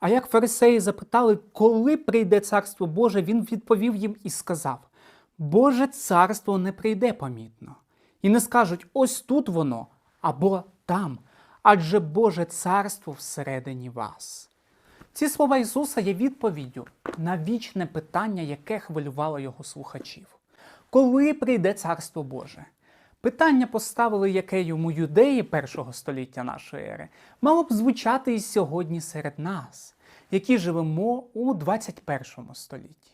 А як фарисеї запитали, коли прийде царство Боже, він відповів їм і сказав: Боже царство не прийде помітно. І не скажуть, ось тут воно або там, адже Боже царство всередині вас. Ці слова Ісуса є відповіддю на вічне питання, яке хвилювало його слухачів. Коли прийде Царство Боже? Питання поставили, яке йому юдеї першого століття нашої ери, мало б звучати і сьогодні серед нас, які живемо у 21 столітті.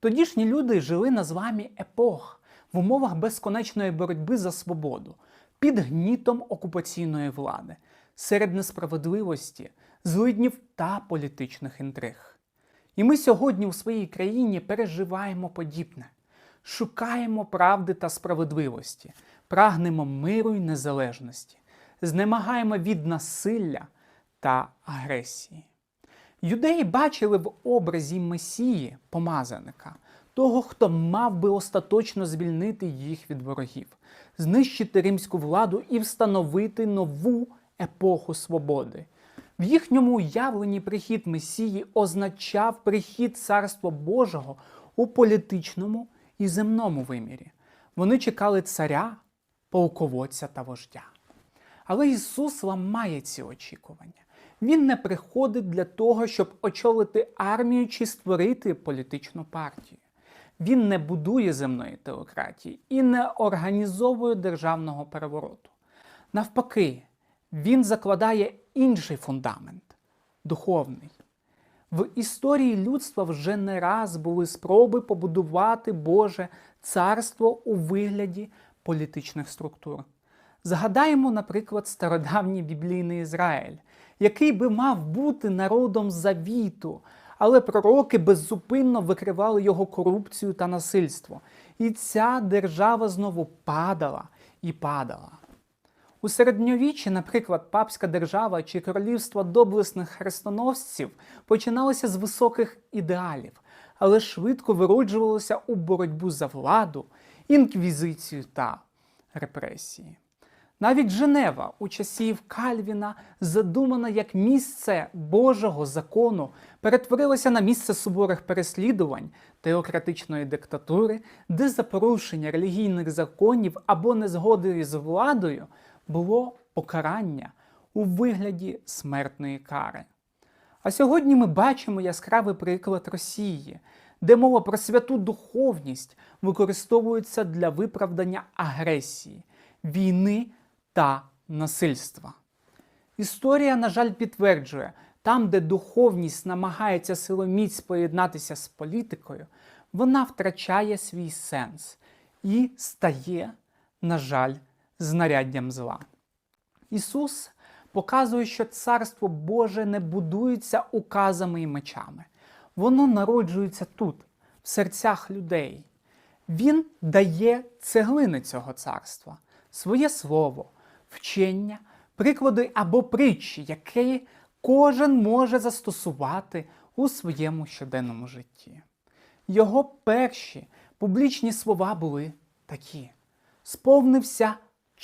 Тодішні люди жили на зламі епох в умовах безконечної боротьби за свободу, під гнітом окупаційної влади, серед несправедливості, злиднів та політичних інтриг. І ми сьогодні у своїй країні переживаємо подібне, шукаємо правди та справедливості, прагнемо миру й незалежності, знемагаємо від насилля та агресії. Юдеї бачили в образі Месії, помазаника, того, хто мав би остаточно звільнити їх від ворогів, знищити римську владу і встановити нову епоху свободи. В їхньому уявленні прихід Месії означав прихід Царства Божого у політичному і земному вимірі. Вони чекали царя, полководця та вождя. Але Ісус ламає ці очікування. Він не приходить для того, щоб очолити армію чи створити політичну партію. Він не будує земної теократії і не організовує державного перевороту. Навпаки, він закладає інший фундамент духовний. В історії людства вже не раз були спроби побудувати Боже царство у вигляді політичних структур. Згадаємо, наприклад, стародавній біблійний Ізраїль, який би мав бути народом завіту, але пророки беззупинно викривали його корупцію та насильство. І ця держава знову падала і падала. У середньовіччі, наприклад, папська держава чи королівство доблесних хрестоносців починалися з високих ідеалів, але швидко вироджувалося у боротьбу за владу, інквізицію та репресії. Навіть Женева у часів Кальвіна, задумана як місце Божого закону, перетворилася на місце суворих переслідувань, теократичної диктатури, де за порушення релігійних законів або незгоди з владою було покарання у вигляді смертної кари. А сьогодні ми бачимо яскравий приклад Росії, де мова про святу духовність використовується для виправдання агресії, війни та насильства. Історія, на жаль, підтверджує, там, де духовність намагається силоміць поєднатися з політикою, вона втрачає свій сенс і стає, на жаль, знаряддям зла. Ісус показує, що Царство Боже не будується указами і мечами. Воно народжується тут, в серцях людей. Він дає цеглини цього царства, своє слово, вчення, приклади або притчі, які кожен може застосувати у своєму щоденному житті. Його перші публічні слова були такі: сповнився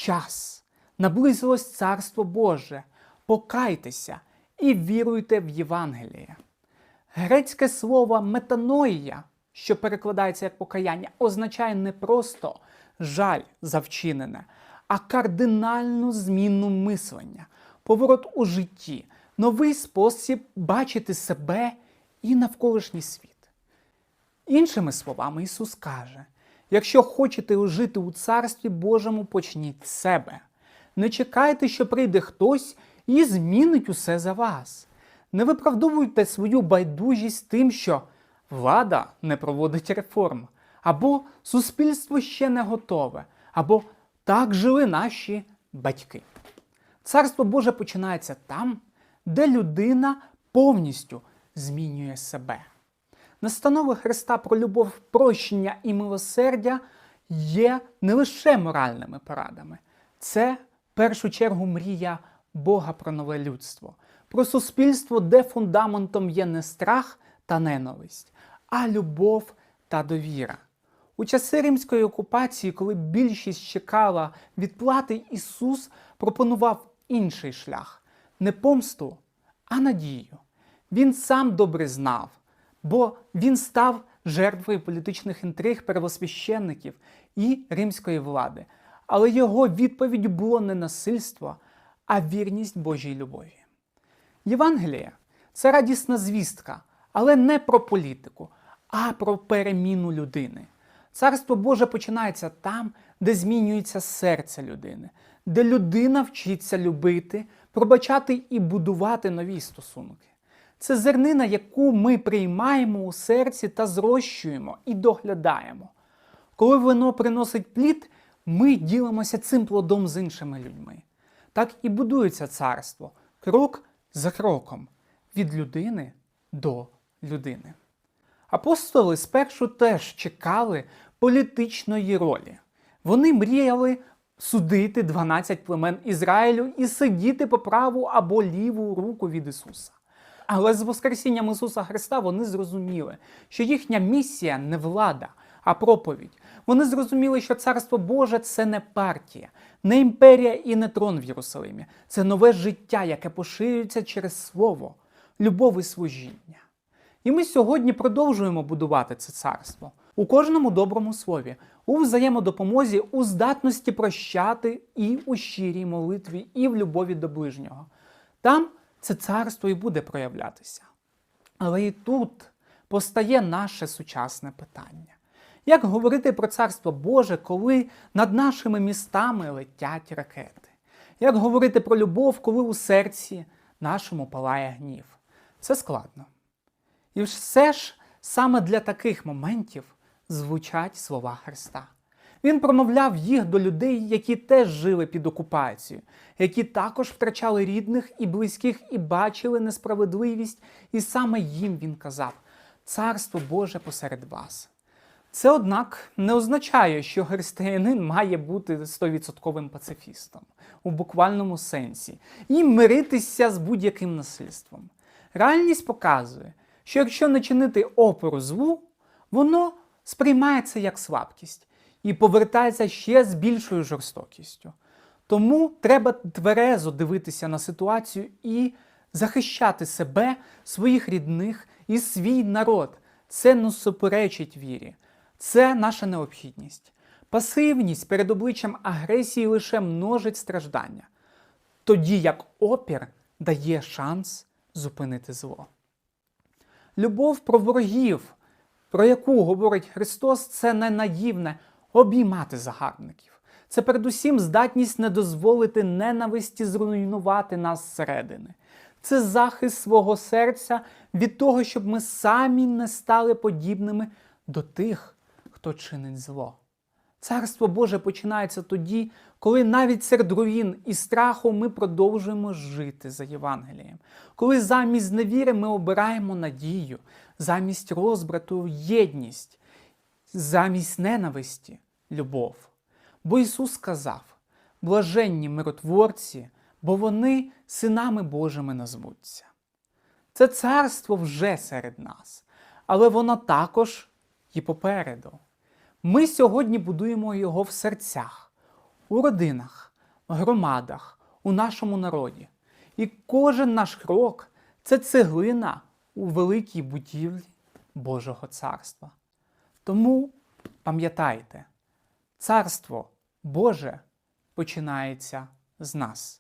час, наблизилось Царство Боже, покайтеся і віруйте в Євангеліє. Грецьке слово метаноїя, що перекладається як покаяння, означає не просто жаль за вчинене, а кардинальну зміну мислення, поворот у житті, новий спосіб бачити себе і навколишній світ. Іншими словами, Ісус каже: якщо хочете жити у Царстві Божому, почніть з себе. Не чекайте, що прийде хтось і змінить усе за вас. Не виправдовуйте свою байдужість тим, що влада не проводить реформ, або суспільство ще не готове, або так жили наші батьки. Царство Боже починається там, де людина повністю змінює себе. Настанови Христа про любов, прощення і милосердя є не лише моральними порадами, це в першу чергу мрія Бога про нове людство, про суспільство, де фундаментом є не страх та ненависть, а любов та довіра. У часи римської окупації, коли більшість чекала відплати, Ісус пропонував інший шлях не помсту, а надію. він сам добре знав, бо він став жертвою політичних інтриг первосвященників і римської влади. Але його відповідь було не насильство, а вірність Божій любові. Євангеліє це радісна звістка, але не про політику, а про переміну людини. Царство Боже починається там, де змінюється серце людини, де людина вчиться любити, пробачати і будувати нові стосунки. Це зернина, яку ми приймаємо у серці та зрощуємо і доглядаємо. Коли воно приносить плід, ми ділимося цим плодом з іншими людьми. Так і будується царство крок за кроком від людини до людини. Апостоли спершу теж чекали політичної ролі. Вони мріяли судити 12 племен Ізраїлю і сидіти по праву або ліву руку від Ісуса. Але з Воскресінням Ісуса Христа вони зрозуміли, що їхня місія не влада, а проповідь. Вони зрозуміли, що Царство Боже це не партія, не імперія і не трон в Єрусалимі. Це нове життя, яке поширюється через слово, любов і служіння. І ми сьогодні продовжуємо будувати це царство у кожному доброму слові, у взаємодопомозі, у здатності прощати і у щирій молитві, і в любові до ближнього. Там це царство і буде проявлятися. Але і тут постає наше сучасне питання. Як говорити про царство Боже, коли над нашими містами летять ракети? Як говорити про любов, коли у серці нашому палає гнів? Це складно. І все ж саме для таких моментів звучать слова Христа. Він промовляв їх до людей, які теж жили під окупацією, які також втрачали рідних і близьких і бачили несправедливість, і саме їм він казав: Царство Боже посеред вас. Це, однак, не означає, що християнин має бути 100% пацифістом у буквальному сенсі і миритися з будь-яким насильством. Реальність показує, що якщо не чинити опору злу, воно сприймається як слабкість і повертається ще з більшою жорстокістю. Тому треба тверезо дивитися на ситуацію і захищати себе, своїх рідних і свій народ. Це не суперечить вірі, це наша необхідність. Пасивність перед обличчям агресії лише множить страждання, тоді як опір дає шанс зупинити зло. Любов про ворогів, про яку говорить Христос, це не наївне обіймати загарбників. Це передусім здатність не дозволити ненависті зруйнувати нас зсередини. Це захист свого серця від того, щоб ми самі не стали подібними до тих, хто чинить зло. Царство Боже починається тоді, коли навіть серед руїн і страху ми продовжуємо жити за Євангелієм. Коли замість невіри ми обираємо надію, замість розбрату єдність, замість ненависті любов. Бо Ісус сказав: блаженні миротворці, бо вони синами Божими назвуться. Це царство вже серед нас, але воно також і попереду. Ми сьогодні будуємо його в серцях, у родинах, громадах, у нашому народі. І кожен наш крок це цеглина у великій будівлі Божого царства. Тому пам'ятайте, царство Боже починається з нас.